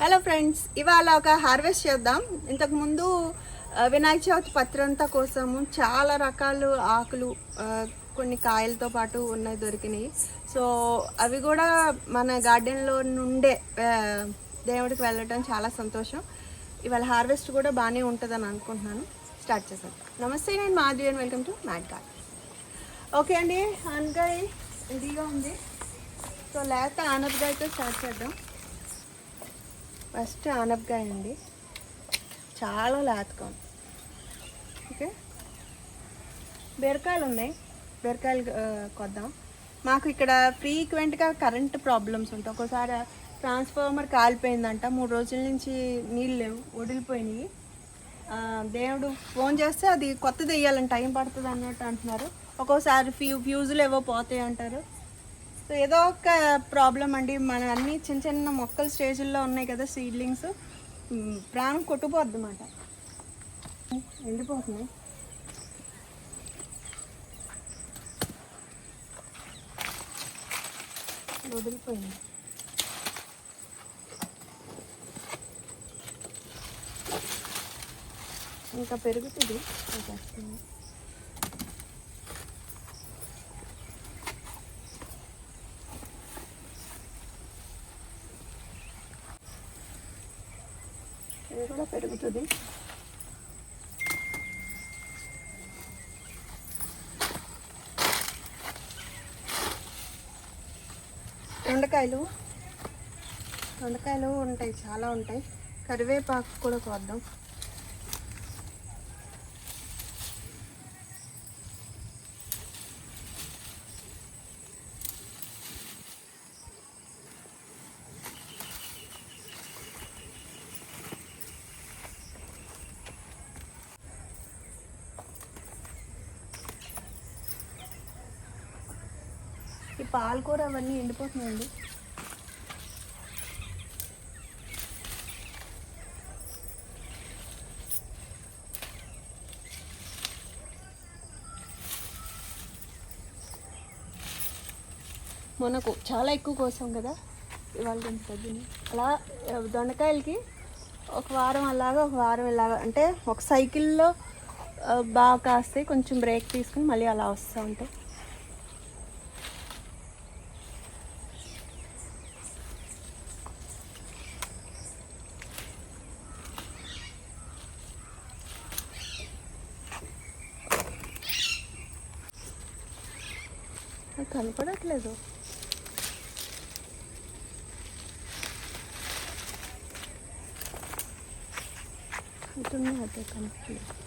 Hello friends ఇవాళ ఒక harvest చేద్దాం. ఇంతకుముందు వినాయక చవితి పత్రంతా కోసము చాలా రకాలు ఆకులు కొన్ని కాయలతో పాటు ఉన్నాయి దొరికినాయి. సో అవి కూడా మన గార్డెన్లో నుండే దేవుడికి వెళ్ళటం చాలా సంతోషం. ఇవాళ హార్వెస్ట్ కూడా బాగానే ఉంటుందని అనుకుంటున్నాను. స్టార్ట్ చేశాను నమస్తే నేను Madhuri and welcome to mat garden okay అండి అనగా ఇదిగా ఉంది. సో లేకపోతే ఆనపకాయతో స్టార్ట్ చేద్దాం. ఫస్ట్ ఆనపకాయ అండి. చాలా లేతగా ఓకే? బీరకాయలు ఉన్నాయి. బీరకాయలు కొద్దాం. మాకు ఇక్కడ ఫ్రీక్వెంట్గా కరెంట్ ప్రాబ్లమ్స్ ఉంటాయి. ఒక్కోసారి ట్రాన్స్ఫార్మర్ కాలిపోయిందంట. మూడు రోజుల నుంచి నీళ్ళు లేవు వదిలిపోయినాయి దేవుడు ఫోన్ చేస్తే అది కొత్తది వేయాలని టైం పడుతుంది అన్నట్టు అంటున్నారు. ఒక్కోసారి ఫ్యూ ఫ్యూజులు ఏవో పోతాయి అంటారు. సో ఏదో ఒక ప్రాబ్లం అండి. మన అన్ని చిన్న చిన్న మొక్కల స్టేజ్లో ఉన్నాయి కదా సీడ్లింగ్స్ ప్రాణం కొట్టుపోద్ది అన్నమాట. ఎండిపోతున్నాయి వదిలిపోయింది. ఇంకా పెరుగుతుంది. పెరుగుతుంది. దొండకాయలు. దొండకాయలు ఉంటాయి చాలా ఉంటాయి. కరివేపాకు కూడా కొద్దాం. ఈ పాలకూర అవన్నీ ఎండిపోతున్నాయండి. మనకు చాలా ఎక్కువ కోసం కదా ఇవాళ తగ్గింది. అలా దొండకాయలకి ఒక వారం అలాగా ఒక వారం ఇలాగా అంటే ఒక సైకిల్లో బాగా కాస్తాయి కొంచెం బ్రేక్ తీసుకుని మళ్ళీ అలా వస్తూ ఉంటాయి నాకు కనపడట్లేదు ఇటున్నాయి అదే కనపడలేదు ఓకే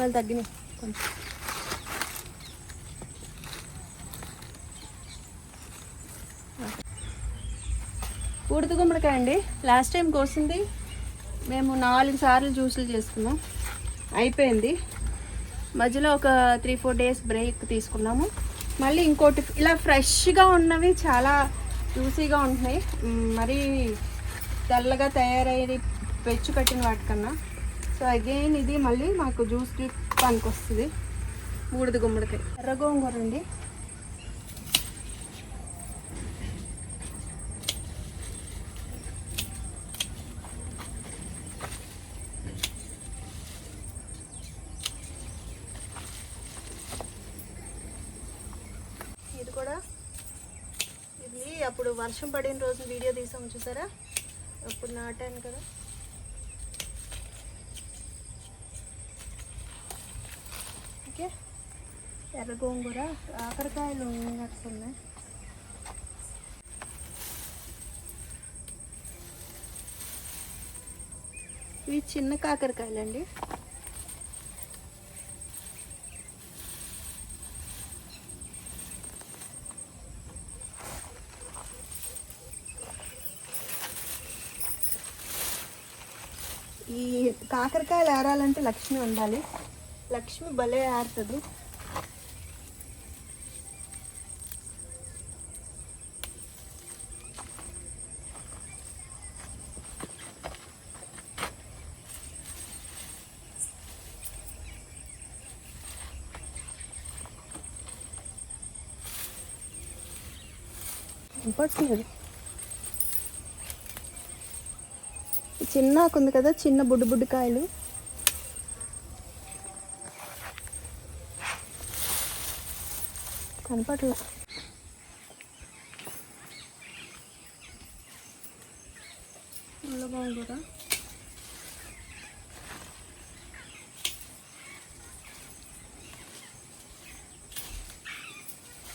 వాళ్ళు తగ్గినాయి. కొంచెం. ఉడత గుమ్మడికాయ అండి. లాస్ట్ టైం కోసింది. మేము నాలుగు సార్లు జ్యూసులు చేసుకున్నాం. అయిపోయింది. మధ్యలో ఒక త్రీ ఫోర్ డేస్ బ్రేక్ తీసుకున్నాము. మళ్ళీ ఇంకోటి ఇలా ఫ్రెష్గా ఉన్నవి చాలా జ్యూసీగా ఉంటున్నాయి. మరి మరీ తెల్లగా తయారయ్యి పెచ్చు కట్టిన వాటికన్నా. సో అగైన్ ఇది మళ్ళీ మాకు జ్యూస్కి పనికి వస్తుంది. బూడిద గుమ్మడికాయ. ఎర్ర గోంగూర అండి. ఇది కూడా ఇది అప్పుడు వర్షం పడిన రోజు వీడియో తీసాము చూసారా? అప్పుడు నాటాను కదా. ఎర్ర గోంగూర ఆకరకాయలు ఉన్నట్టున్నాయి ఇవి చిన్న కాకరకాయలండి. ఈ కాకరకాయలు ఏరాలంటే లక్ష్మి ఉండాలి. లక్ష్మి భలే ఏరుతుంది పడుతుంది చిన్న ఆకుంది కదా చిన్న బుడ్డు బుడ్డు కాయలు. కనపడలే. ముళ్ళ గోంగూర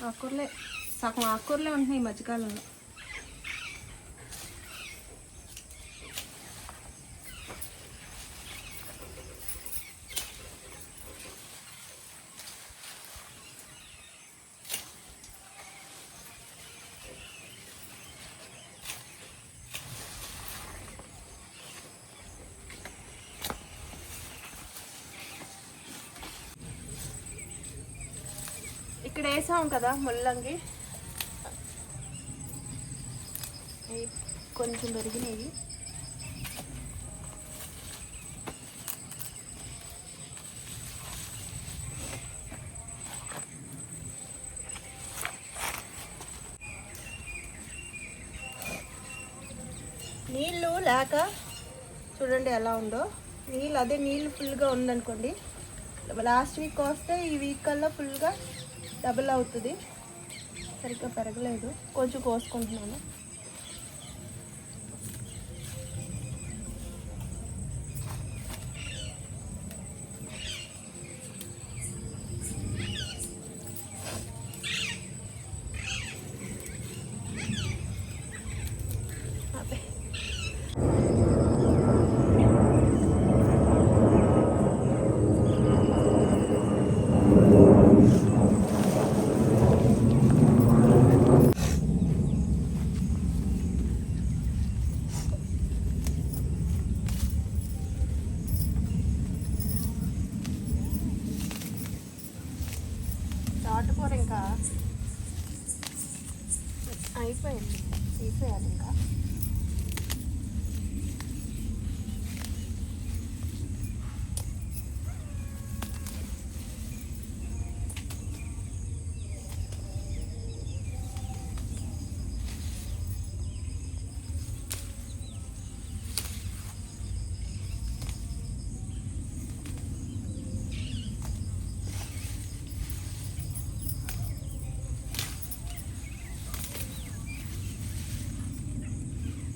ఆకుకూరలే. సగం ఆకుకూరలే ఉంటున్నాయి ఈ మధ్యకాలంలో. ఇక్కడ వేసాం కదా ముల్లంగి. కొంచెం పెరిగినాయి. నీళ్ళు లేక చూడండి ఎలా ఉందో. నీళ్ళు అదే నీళ్ళు ఫుల్గా ఉందనుకోండి. లాస్ట్ వీక్ వస్తే ఈ వీక్ కల్లా ఫుల్గా డబుల్ అవుతుంది. సరిగ్గా పెరగలేదు. కొంచెం కోసుకుంటున్నాను.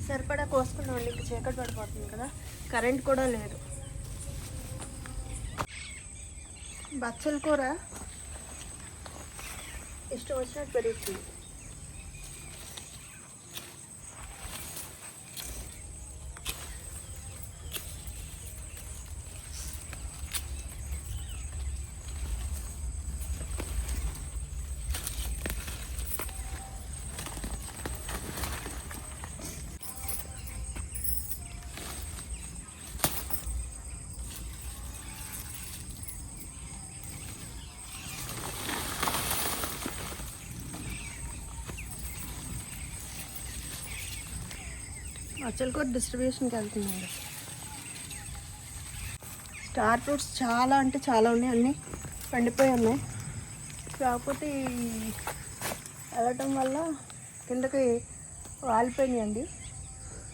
సరిపడా కోసుకున్నామండి ఇంక చీకటి పడిపోతుంది కదా. కరెంట్ కూడా లేదు. బచ్చల కూర ఇష్టం వచ్చినట్టు పెరుగుతుంది. అచ్చలకోట డిస్ట్రిబ్యూషన్కి వెళ్తుందండి. స్టార్ ఫ్రూట్స్ చాలా అంటే చాలా ఉన్నాయి అన్నీ పండిపోయి ఉన్నాయి. కాకపోతే వెళ్ళటం వల్ల కిందకి వాలిపోయినాయండి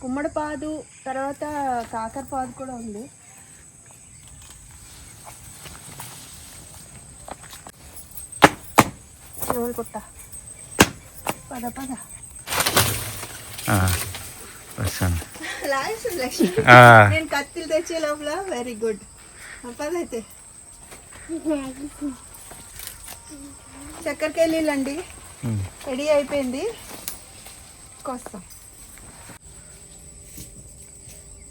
గుమ్మడిపాదు తర్వాత కాకర పాదు కూడా ఉంది. ఎవరు పద పద. వస్తాను నేను కత్తిలు తెచ్చే లోపల వెరీ గుడ్ పదైతే ఉమ్, రెడీ అయిపోయింది. కొస్తాం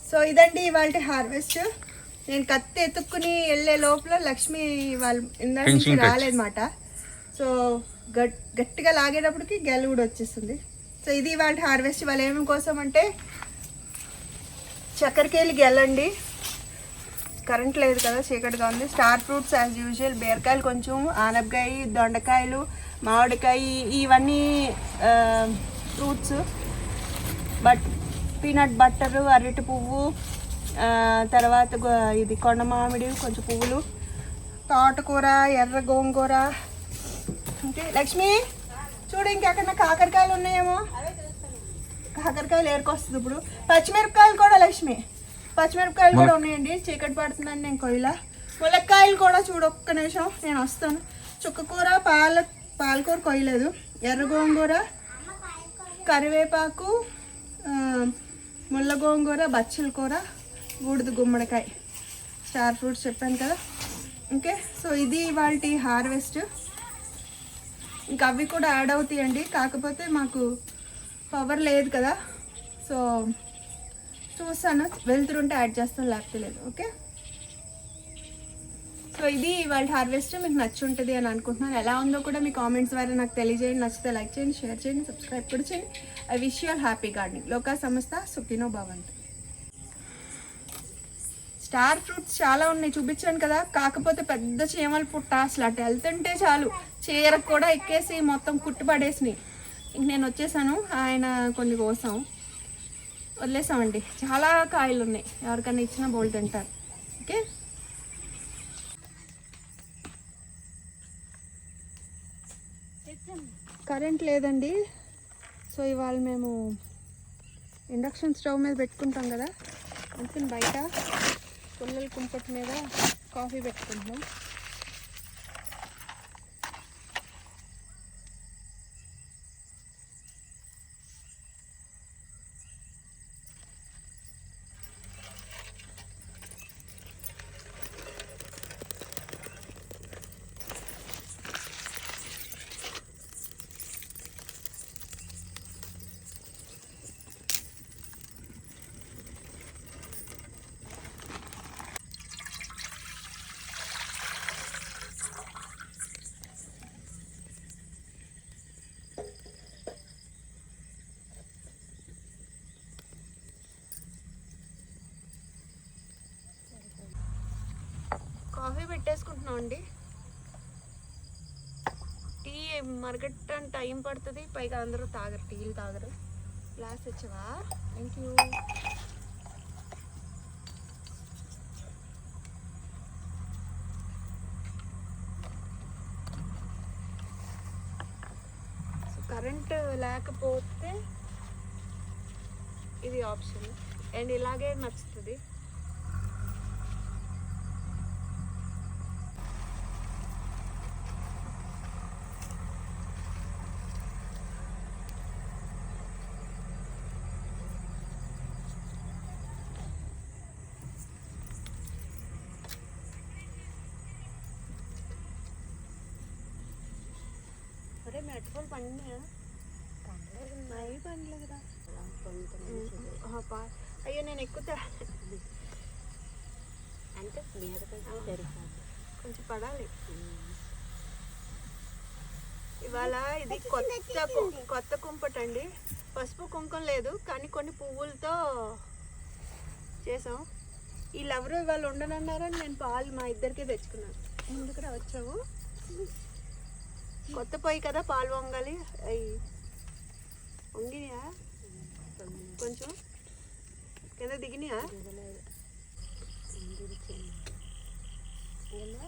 సో ఇదండి ఇవాళ హార్వెస్ట్ నేను కత్తి ఎత్తుక్కుని వెళ్ళే లోపల లక్ష్మి వాళ్ళు ఇందాక. రాలేదన్నమాట. సో గట్ గట్టిగా లాగేటప్పటికి గెల కూడా వచ్చేస్తుంది. సో ఇది ఇవాళ హార్వెస్ట్ వాళ్ళు ఏమి కోసం అంటే చక్కెరకేళి గెలండి కరెంట్ లేదు కదా చీకటిగా ఉంది. స్టార్ ఫ్రూట్స్ యాజ్ యూజువల్ బీరకాయలు కొంచెం ఆనపకాయ దొండకాయలు మామిడికాయ ఇవన్నీ ఫ్రూట్స్ బట్ పీనట్ బట్టరు అరటి పువ్వు తర్వాత ఇది కొండ మామిడి కొంచెం పువ్వులు. తోటకూర ఎర్ర గోంగూర. అంటే లక్ష్మి చూడు ఇంకెక్కడ కాకరకాయలు ఉన్నాయేమో. కాకరకాయలు ఏరుకొస్తుంది ఇప్పుడు. పచ్చిమిరపకాయలు కూడా లక్ష్మి. పచ్చిమిరపకాయలు కూడా ఉన్నాయండి. చీకటి పడుతుందని నేను కొయ్యలా. ములక్కాయలు కూడా చూడు ఒక్క నిమిషం నేను వస్తాను. చుక్కకూర పాల పాలకూర కొయ్యలేదు. ఎర్ర గోంగూర కరివేపాకు ముళ్ళ గోంగూర బచ్చల కూర బూడిద గుమ్మడికాయ. స్టార్ ఫ్రూట్స్ చెప్పాను కదా. ఓకే సో ఇది ఇవాళ హార్వెస్ట్. ఇంకా అవి కూడా యాడ్ అవుతాయండి. కాకపోతే మాకు పవర్ లేదు కదా. సో చూస్తాను. వెళ్తుంటే యాడ్ చేస్తాను లేకపోతే లేదు. ఓకే? సో ఇది వాళ్ళ హార్వెస్ట్ మీకు నచ్చి ఉంటుంది అని అనుకుంటున్నాను. ఎలా ఉందో కూడా మీ కామెంట్స్ ద్వారా నాకు తెలియజేయండి. నచ్చితే లైక్ చేయండి షేర్ చేయండి సబ్స్క్రైబ్ కూడా చేయండి. I wish your happy gardening. లోకా సంస్థ సుఖినో భవంతు. స్టార్ ఫ్రూట్స్ చాలా ఉన్నాయి చూపించాను కదా. కాకపోతే పెద్ద చీమల పుట్ట అసలు అటు వెళ్తుంటే చాలు. చీరకు కూడా ఎక్కేసి మొత్తం కుట్టుపడేసినాయి. ఇంక నేను వచ్చేసాను ఆయన కొన్ని కోసం. వదిలేసామండి. చాలా కాయలు ఉన్నాయి ఎవరికైనా ఇచ్చినా బోల్ తింటారు. ఓకే? కరెంట్ లేదండి. సో ఇవాళ మేము ఇండక్షన్ స్టవ్ మీద పెట్టుకుంటాం కదా. అందుకని బయట. పుల్లల కుంపటి మీద కాఫీ పెట్టుకుంటున్నాం పెట్టేసుకుంటున్నాం అండి. టీ మరగట్టని టైం పడుతుంది. పైగా అందరూ తాగరు టీలు తాగరు. గ్లాస్ వచ్చావా థ్యాంక్ యూ కరెంట్ లేకపోతే ఇది ఆప్షన్ అండ్ ఇలాగే నచ్చుతుంది. అరే మెట్రోల్ పండినాయా? అవి పండలేదురా. అయ్యో నేను ఎక్కుతా. అంటే మీద కొంచెం పడాలి. ఇవాళ ఇది కొత్త కొత్త కుంపట అండి పసుపు కుంకుమ లేదు కానీ కొన్ని పువ్వులతో చేసాం. వీళ్ళెవరూ ఇవాళ ఉండనన్నారని నేను పాలు మా ఇద్దరికే తెచ్చుకున్నాను. ఎందుకు వచ్చావు. కొత్త పొయ్యి కదా పాలు వంగాలి అవి వంగినాయా కొంచెం. కింద దిగినాయా? దిగలేదు ఇందుకు చిన్న ఇలా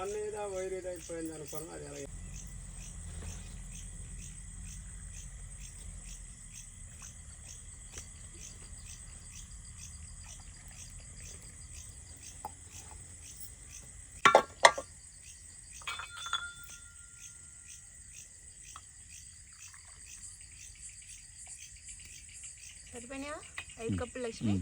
మళ్ళీ ఏదో వైర్ ఇది అయిపోయింది అనుకున్నా అది అలాగే సరిపోయినాయా? ఐదు కప్పులు లక్ష్మి.